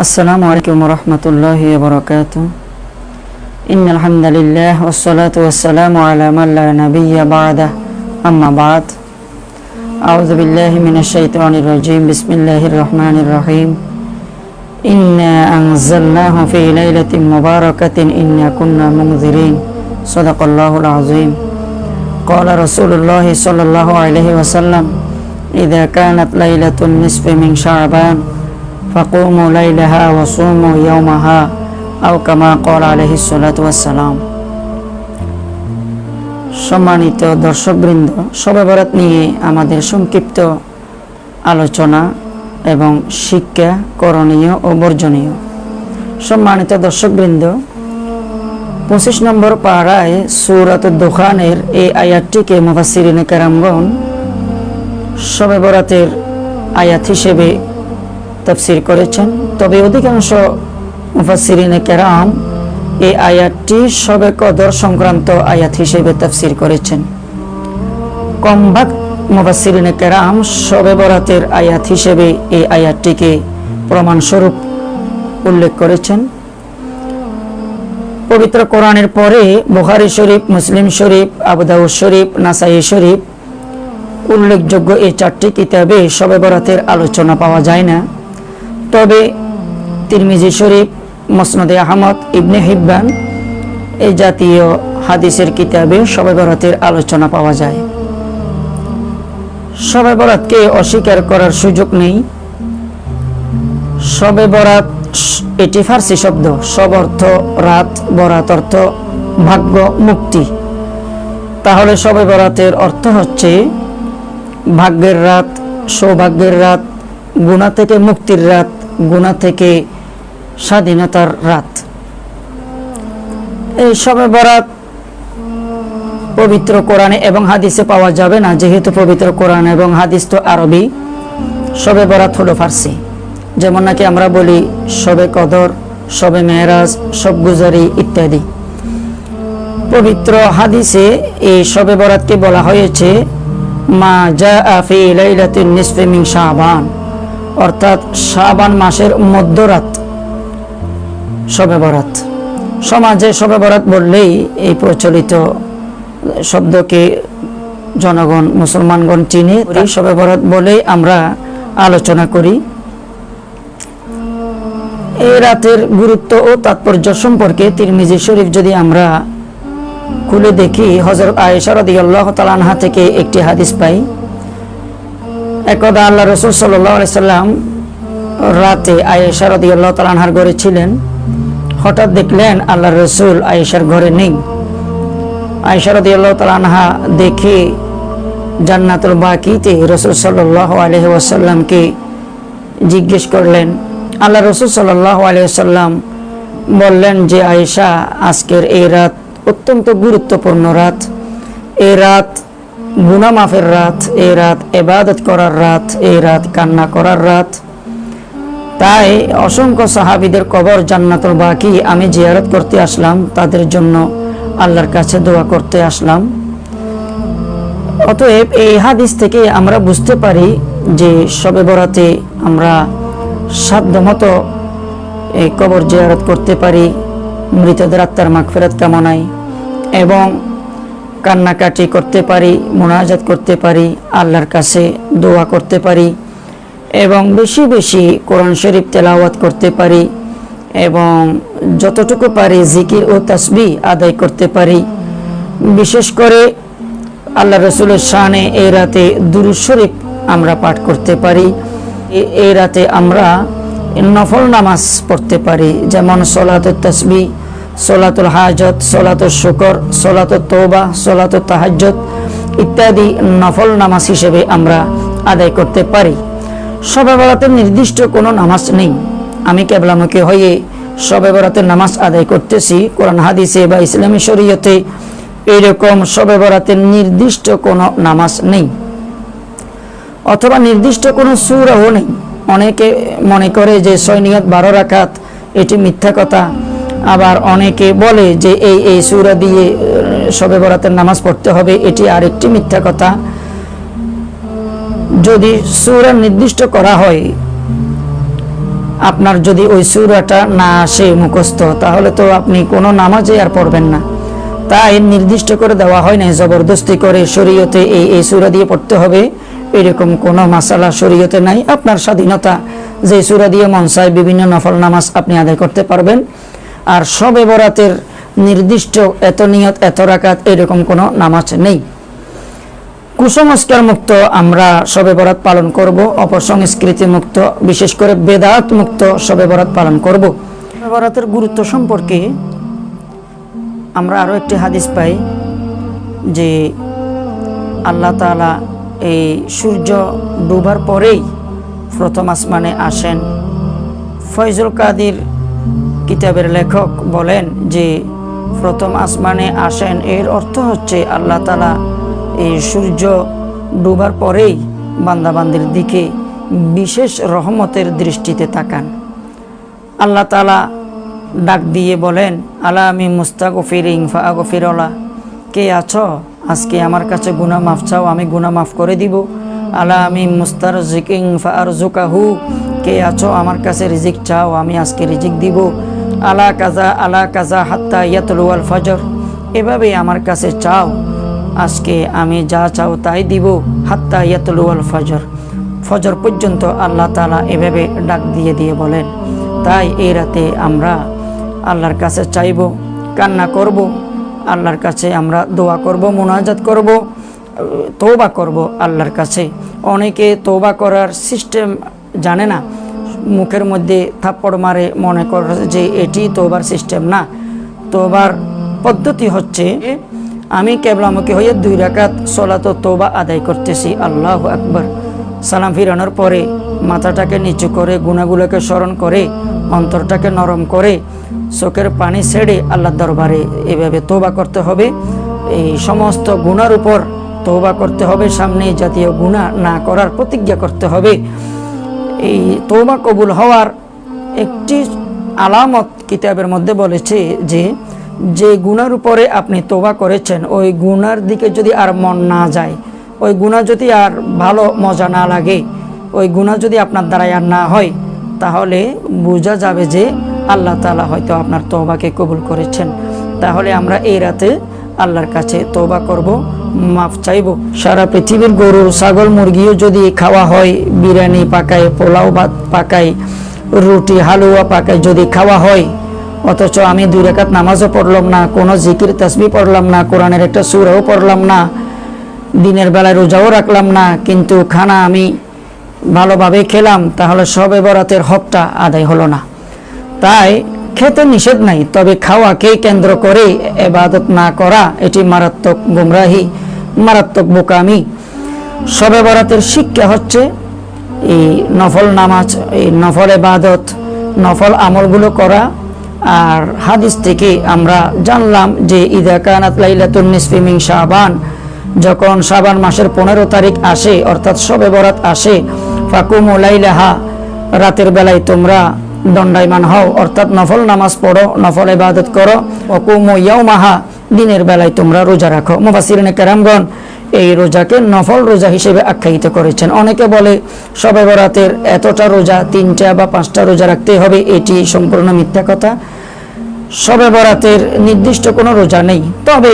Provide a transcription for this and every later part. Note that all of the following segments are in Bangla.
السلام عليكم ورحمة الله وبركاته إن الحمد لله والصلاة والسلام على من لا نبي بعده أما بعد أعوذ بالله من الشيطان الرجيم بسم الله الرحمن الرحيم إنا أنزلناه في ليلة مباركة إنا كنا منذرين صدق الله العظيم قال رسول الله صلى الله عليه وسلم إذا كانت ليلة النصف من شعبان فقوموا ليلها وصوموا يومها أو كما قال عليه الصلاة والسلام সম্মানিত দর্শকবৃন্দ শবে বরাত নিয়ে আমাদের সংক্ষিপ্ত আলোচনা এবং শিক্ষা করণীয় ও বর্জনীয় সম্মানিত দর্শকবৃন্দ পঁচিশ নম্বর পাড়ায় সুরাত দোকানের এই আয়াতটিকে মুফাসিরিনে কেরামগণ শবে বরাতের আয়াত হিসেবে তফসির করেছেন। তবে অধিকাংশ মুফাসিরিনে কেরাম এই আয়াতটি সবে কদর সংক্রান্ত আয়াত হিসেবে তফসির করেছেন। কমভাগ মুফাসিরিনে কেরাম সবে বরাতের আয়াত হিসেবে এই আয়াতটিকে প্রমাণস্বরূপ উল্লেখ করেছেন। পবিত্র কোরআনের পরে বুখারি শরীফ, মুসলিম শরীফ আবুদাউদ শরীফ, নাসাই শরীফ উল্লেখযোগ্য এই চারটি কিতাবে শবে বরাতের আলোচনা পাওয়া যায় না। তবে তিরমিজি শরীফ, মসনদে আহমদ, ইবনে হিব্বান এই জাতীয় হাদিসের কিতাবে শবে বরাতের আলোচনা পাওয়া যায়। শবে বরাতকে অস্বীকার করার সুযোগ নেই। সবে বরাত এটি ফার্সি শব্দ, সব অর্থ রাত, বরাত অর্থ ভাগ্য, মুক্তি। তাহলে শবে বরাতের অর্থ হচ্ছে ভাগ্যের রাত, সৌভাগ্যের রাত গুণা থেকে মুক্তির রাত গুণা থেকে স্বাধীনতার রাত। এই সবে বরাত পবিত্র কোরআনে এবং হাদিসে পাওয়া যাবে না, যেহেতু পবিত্র কোরআন এবং হাদিস তো আরবি। সবে বরাত হলো ফার্সি। যেমন নাকি আমরা বলি সবে কদর সবে মেহরাজ সব গুজারি ইত্যাদি। পবিত্র হাদিসে এই সবে বরাতকে বলা হয়েছে, মা যা আফি লাইলাতুন নিসফে মিন শাবান। অর্থাৎ শাবান মাসের মধ্যরাত, শবে বরাত। সমাজে শবে বরাত বললেই এই প্রচলিত শব্দকে জনগণ, মুসলমানগণ চিনে। শবে বরাত বলেই আমরা আলোচনা করি। এই রাতের গুরুত্ব ও তাৎপর্য সম্পর্কে তিরমিজি শরীফ যদি আমরা খুলে দেখি হজরত আয়েশা রাদিয়াল্লাহু তাআলা আনহা থেকে একটি হাদিস পাই। একদা আল্লাহ রসুল সাল্লাল্লাহু সাল্লাম রাতে আয়েশা রাদিয়াল্লাহু তাআলা আনহার ঘরে ছিলেন। হঠাৎ দেখলেন আল্লাহ রসুল আয়েশার ঘরে নেই। আয়েশা তাআলা আনহা দেখে জান্নাতুল বাকিতে রসুল সাল্লাল্লাহু আলাইহি ওয়াসাল্লামকে জিজ্ঞেস করলেন, আল্লাহ রসুল সাল্লাল্লাহু আলাইহি বললেন যে আয়েশা, আজকের এই রাত অত্যন্ত গুরুত্বপূর্ণ রাত। এই রাত গুনা মাফের রাত, এই রাত এবাদত করার রাত, এই রাত কান্না করার রাত। তাই অসংখ্য সাহাবিদের কবর জান্নাতুল বাকি আমি জিয়ারত করতে আসলাম, তাদের জন্য আল্লাহর কাছে দোয়া করতে আসলাম। অতএব এই হাদিস থেকে আমরা বুঝতে পারি যে সবে বরাতে আমরা সাধ্যমতো এই কবর জিয়ারত করতে পারি, মৃতদের আত্মার মাগফিরাত কামনায় এবং কান্নাকাটি করতে পারি, মোনাজাত করতে পারি, আল্লাহর কাছে দোয়া করতে পারি এবং বেশি বেশি কোরআন শরীফ তেলাওয়াত করতে পারি এবং যতটুকু পারি জিকির ও তাসবি আদায় করতে পারি। বিশেষ করে আল্লাহ রসুলের শানে এই রাতে দুরুদ শরীফ আমরা পাঠ করতে পারি। এই রাতে আমরা নফল নামাজ পড়তে পারি, যেমন সলাতুল তসবি সলাতুল হাজত, সলাতুল শুকর, সলাতুল তৌবা সলাতুল তাহাজ্জত ইত্যাদি নফল নামাজ হিসেবে আমরা আদায় করতে পারি। সবে বরাতের নির্দিষ্ট কোনো নামাজ নেই। আমি কেবলামুখী হয়ে সবে বরাতের নামাজ আদায় করতেছি। কোরআন, হাদিসে বা ইসলামী শরীয়তে এইরকম সবে বরাতের নির্দিষ্ট কোনো নামাজ নেই। অথবা নির্দিষ্ট কোনো সুরাও নেই। অনেকে মনে করে যে সৈনিয়ত বারো রাখাত এটি মিথ্যা কথা। আবার অনেকে বলে যে এই এই সুরা দিয়ে সবে বরাতের নামাজ পড়তে হবে, এটি আরেকটি মিথ্যা কথা। যদি সুরা নির্দিষ্ট করা হয়, আপনার যদি ওই সুরাটা না আসে মুখস্থ, তাহলে তো আপনি কোনো নামাজে আর পড়বেন না। তাই নির্দিষ্ট করে দেওয়া হয় না, জবরদস্তি করে শরীয়তে এই এই সুরা দিয়ে পড়তে হবে। এরকম কোনো মাসালা শরীয়তে নাই। আপনার স্বাধীনতা, যে সুরা দিয়ে মন চায় বিভিন্ন নফল নামাজ আপনি আদায় করতে পারবেন। আর সবে বরাতের নির্দিষ্ট এত নিয়ত, এত রাকাত এরকম কোনো নামাজ নেই। কুসংস্কার মুক্ত আমরা সবে বরাত পালন করব অপসংস্কৃতি মুক্ত বিশেষ করে বেদাত মুক্ত সবে বরাত পালন করব। বরাতের গুরুত্ব সম্পর্কে আমরা আরও একটি হাদিস পাই যে আল্লাহ তাআলা এই সূর্য ডুবার পরেই প্রথম আসমানে আসেন। ফয়জুল কাদির কিতাবের লেখক বলেন যে, প্রথম আসমানে আসেন এর অর্থ হচ্ছে আল্লাহ তালা এই সূর্য ডুবার পরেই বান্দাবান্দির দিকে বিশেষ রহমতের দৃষ্টিতে তাকান। আল্লাহ তালা ডাক দিয়ে বলেন, আলা আমি মুস্তাগফির ইংফা গফিরলা কে আছো? আজকে আমার কাছে গুনা মাফ চাও, আমি গুনা মাফ করে দিব। আলা আমি মুস্তার জিক জিকিং আর জুকাহু কে আছো? আমার কাছে রিজিক চাও, আমি আজকে রিজিক দিব। আলা কাজা আলা কাজা হাত্তা ইয়াতলুয়াল ফজর। এভাবে আমার কাছে চাও, আজকে আমি যা চাও তাই দিব, হাত্তা ইয়াতলুয়াল ফজর। ফজর পর্যন্ত আল্লাহ তালা এভাবে ডাক দিয়ে দিয়ে বলেন, তাই এই রাতে আমরা আল্লাহর কাছে চাইব, কান্না করব, আল্লাহর কাছে আমরা দোয়া করব, মোনাজাত করব তৌবা করব আল্লাহর কাছে। অনেকে তৌবা করার সিস্টেম জানে না মুখের মধ্যে থাপ্পড় মারে মনে করে যে এটি তোবার সিস্টেম না। তোবার পদ্ধতি হচ্ছে, আমি কেবলামুখী হয়ে দুই রাকাত সলাত তোবা আদায় করতেছি, আল্লাহ আকবর। সালাম ফিরানোর পরে মাথাটাকে নিচু করে, গুণাগুলোকে স্মরণ করে, অন্তরটাকে নরম করে, চোখের পানি ছেড়ে আল্লাহর দরবারে এভাবে তোবা করতে হবে। এই সমস্ত গুণার উপর তোবা করতে হবে, সামনে জাতীয় গুণা না করার প্রতিজ্ঞা করতে হবে। এই তৌবা কবুল হওয়ার একটি আলামত কিতাবের মধ্যে বলেছে যে যে গুণার উপরে আপনি তোবা করেছেন, ওই গুণার দিকে যদি আর মন না যায়, ওই গুণা যদি আর ভালো মজা না লাগে, ওই গুণা যদি আপনার দ্বারাই আর না হয়, তাহলে বোঝা যাবে যে আল্লাহ তালা হয়তো আপনার তোবাকে কবুল করেছেন। তাহলে আমরা এই রাতে আল্লাহর কাছে তোবা করব। মাফ চাইব। সারা পৃথিবীর গরু, ছাগল, মুরগিও যদি খাওয়া হয়, বিরিয়ানি পাকায়, পোলাও ভাত পাকায়, রুটি, হালুয়া পাকায় যদি খাওয়া হয়, অথচ আমি দুই রেখাত নামাজও পড়লাম না, কোনো জিকির, তাসবি পড়লাম না, কোরআনের একটা সুরাও পড়লাম না, দিনের বেলায় রোজাও রাখলাম না, কিন্তু খানা আমি ভালোভাবে খেলাম, তাহলে সবে বরাতের হকটা আদায় হলো না। তাই খেতে নিষেধ নাই, তবে খাওয়াকে কেন্দ্র করে এবাদত না করা, এটি মারাত্মক গুমরাহি। মারাত্মক বোকামি। সবে বরাতের শিক্ষা হচ্ছে, এই নফল নামাজ, এই নফল এবাদত নফল আমলগুলো করা। আর হাদিস থেকে আমরা জানলাম যে ঈদা কানাত লাইলাতুন নিসফি মিন শাবান যখন শাবান মাসের পনেরো তারিখ আসে, অর্থাৎ সবে বরাত আসে, ফাকুম লাইলাহা রাতের বেলায় তোমরা দণ্ডায়মান হও। অর্থাৎ নফল নামাজ পড়ো, নফল ইবাদত করো। অকুম ইয়াউমাহা দিনের বেলায় তোমরা রোজা রাখো। মুফাসসিরিনে কেরামগণ এই রোজাকে নফল রোজা হিসেবে আখ্যায়িত করেছেন। অনেকে বলে, সবে বরাতের এতটা রোজা, তিনটা বা পাঁচটা রোজা রাখতে হবে, এটি সম্পূর্ণ মিথ্যা কথা। সবে বরাতের নির্দিষ্ট কোনো রোজা নেই। তবে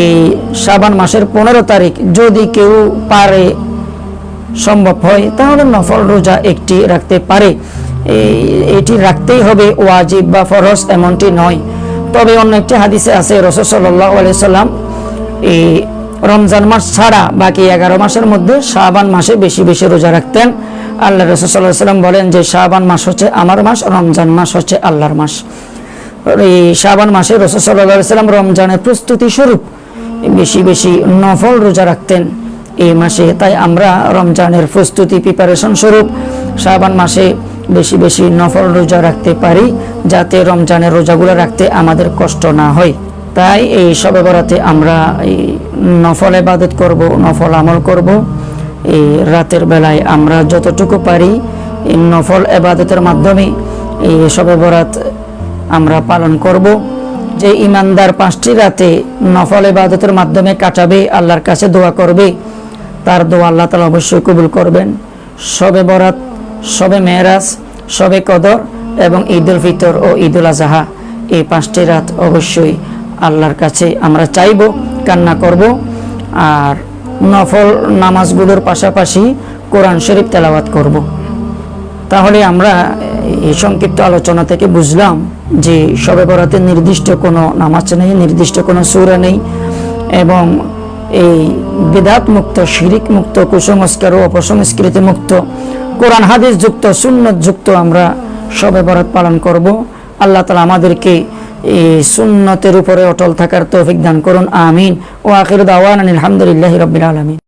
এই শাবান মাসের পনেরো তারিখ যদি কেউ পারে, সম্ভব হয়, তাহলে নফল রোজা একটি রাখতে পারে। এটি রাখতেই হবে, ওয়াজিব বা ফরজ এমনটি নয়। তবে অন্য একটি হাদিসে আছে রসদ সাল্লাহ সাল্লাম এই রমজান মাস ছাড়া বাকি এগারো মাসের মধ্যে শাহবান মাসে বেশি বেশি রোজা রাখতেন। আল্লাহ রসুল সাল্লাহ সাল্লাম বলেন যে শাহবান মাস হচ্ছে আমার মাস, রমজান মাস হচ্ছে আল্লাহর মাস। এই শাবান মাসে রসুল সাল্লাহ সাল্লাম রমজানের প্রস্তুতি স্বরূপ বেশি বেশি নফল রোজা রাখতেন। এই মাসে তাই আমরা রমজানের প্রস্তুতি প্রিপারেশন স্বরূপ শাবান মাসে বেশি বেশি নফল রোজা রাখতে পারি, যাতে রমজানের রোজাগুলো রাখতে আমাদের কষ্ট না হয়। তাই এই সবে বরাতে আমরা এই নফল এবাদত করব, নফল আমল করব। এই রাতের বেলায় আমরা যতটুকু পারি এই নফল এবাদতের মাধ্যমে এই সবে বরাত আমরা পালন করব। যে ইমানদার পাঁচটি রাতে নফল ইবাদতের মাধ্যমে কাটাবে, আল্লাহর কাছে দোয়া করবে, তার দোয়া আল্লাহ তালা অবশ্যই কবুল করবেন। সবে বরাত সবে মেয়েরাজ শবে কদর এবং ঈদ উল ফিতর ও ঈদ উল আজহা। এই পাঁচটি রাত অবশ্যই আল্লাহর কাছে আমরা চাইব, কান্না করব। আর নফল নামাজগুলোর পাশাপাশি কোরআন শরীফ তেলাওয়াত করব। তাহলে আমরা এই সংক্ষিপ্ত আলোচনা থেকে বুঝলাম যে শবে বরাতে নির্দিষ্ট কোনো নামাজ নেই, নির্দিষ্ট কোনো সুরা নেই এবং এই বিদাত মুক্ত শিরিক মুক্ত কুসংস্কার ও অপসংস্কৃতি মুক্ত কোরআন হাদিস যুক্ত, সুন্নত যুক্ত আমরা সবে বরাত পালন করব। আল্লাহ তালা আমাদেরকে এই সুন্নতের উপরে অটল থাকার তৌফিক দান করুন, আমিন। ও আখির দাওয়ান আলহামদুলিল্লাহ রবিল আলমিন।